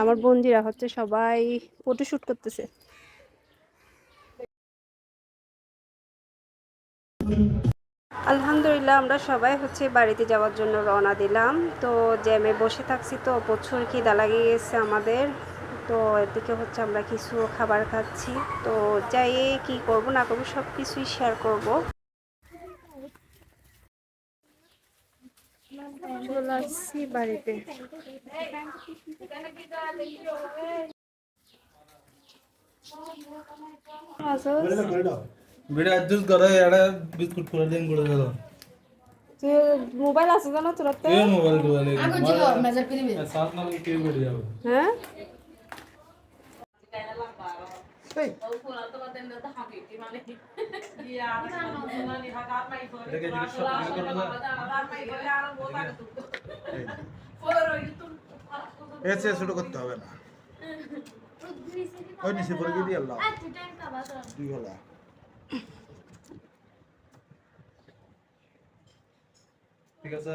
আমার বন্দিরা হচ্ছে সবাই ফটো শুট করতেছে। আলহামদুলিল্লাহ আমরা সবাই হচ্ছে বাড়িতে যাওয়ার জন্য রওনা দিলাম। তো জ্যামে বসে থাকছি তো প্রচুর খিদা লাগিয়ে গেছে আমাদের। তো এদিকে হচ্ছে আমরা কিছু খাবার খাচ্ছি। তো যাই কি করব না করব সব কিছুই শেয়ার করব। চলে আসছি বাড়িতে। বিস্কুট করে দিন মোবাইল আছে জানো তোর? মোবাইল হ্যাঁ? এটাকে জিজ্ঞেস করতে না এসে শুরু করতে হবে না। ওই নিচে পড়ে গিয়ে দিয়ে আল্লাহ কি ঠিক আছে।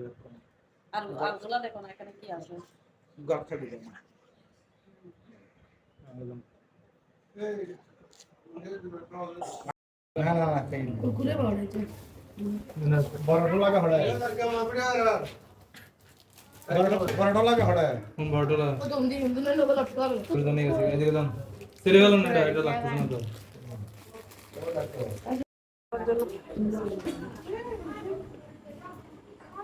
বিস্তার নিতে না না নরিনের নতুন নাহি নরিনের নতুন গেলাই ইতি না না বলো প্রত্যেক কিছু প্রত্যেক বেজে বেজে আর আরগুলা দেখো না এখানে কি আছে গাছ না না না না খাই বড় লাগা হড়ে বড় লাগা হড়ে কোন ঘরটা করে জানি গেছে এদিকে যান সেরে গেল না এটা এটা লাগতেছে না তো। তো না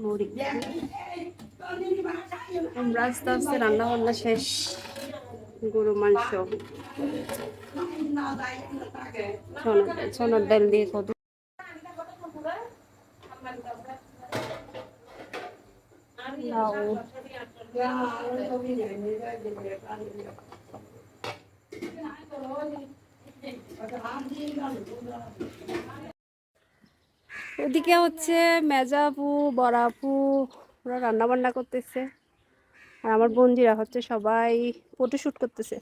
মুরগি আমরা আস্তে আস্তে রান্না বান্না শেষ। গরু মাংস। ছোনার ডাল দিয়ে কত লাউ। ওদিকে হচ্ছে মেজাপু বড়াপু ওরা রান্না বান্না করতেছে। আর আমার বন্দিরা হচ্ছে সবাই ফটো শুট করতেছে।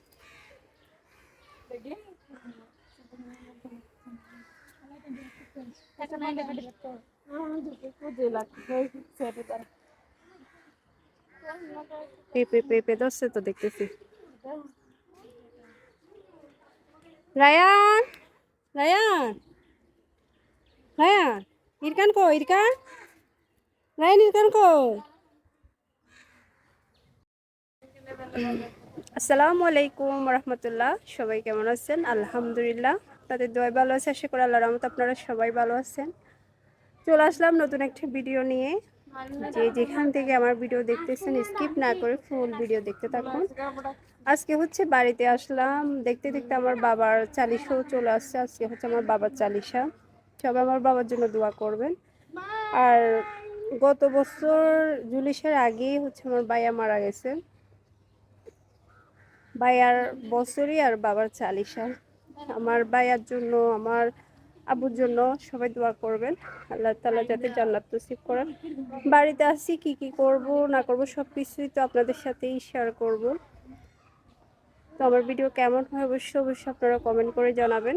পেঁপে পেঁপে ধরছে তো দেখতেছি। Ryan Ryan Ryan. ইরকান কো, ইরকান? রায়ান ইরকান কো। আসসালামু আলাইকুম রহমতুল্লাহ, সবাই কেমন আছেন? আলহামদুলিল্লাহ, তাদের দোয়াই ভালো আছে, আশা করি আল্লাহ রহমত আপনারা সবাই ভালো আছেন। চলে আসলাম নতুন একটা ভিডিও নিয়ে। যে যেখান থেকে আমার ভিডিও দেখতেছেন, স্কিপ না করে ফুল ভিডিও দেখতে থাকুন। আজকে হচ্ছে বাড়িতে আসলাম, দেখতে দেখতে আমার বাবার চালিশাও চলে আসছে, আজকে হচ্ছে আমার বাবার চালিশা। সবাই আমার বাবার জন্য দোয়া করবেন। আর গত বছর জুলিশের আগেই হচ্ছে আমার ভাইয়া মারা গেছে। ভাইয়ার বছরই আর বাবার চালিশা। আমার ভাইয়ার জন্য, আমার আবুর জন্য সবাই দোয়া করবেন। আল্লাহ তালা যাতে জান্নাত নসিব করেন। বাড়িতে আসি কি কি করব, না করব সব কিছুই তো আপনাদের সাথেই শেয়ার করব। তো আমার ভিডিও কেমন হয় অবশ্যই অবশ্যই আপনারা কমেন্ট করে জানাবেন।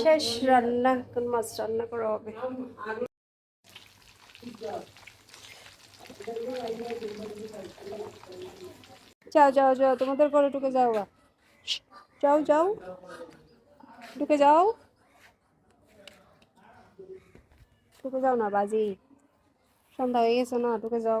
শেষ রান্না এখন মাছ রান্না করা হবে? যাও যাও যাও, তোমাদের ঘরে ঢুকে যাও। যাও যাও, ঢুকে যাও। ঢুকে যাও না, বাজি। সন্ধ্যা হয়ে গেছে না, ঢুকে যাও।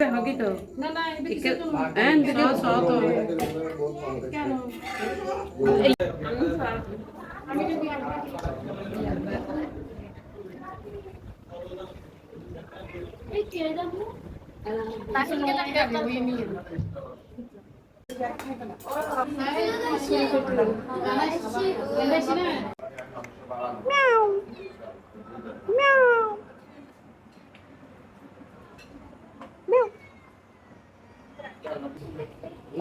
ಹೋಗಿದ್ದು Meow. Meow.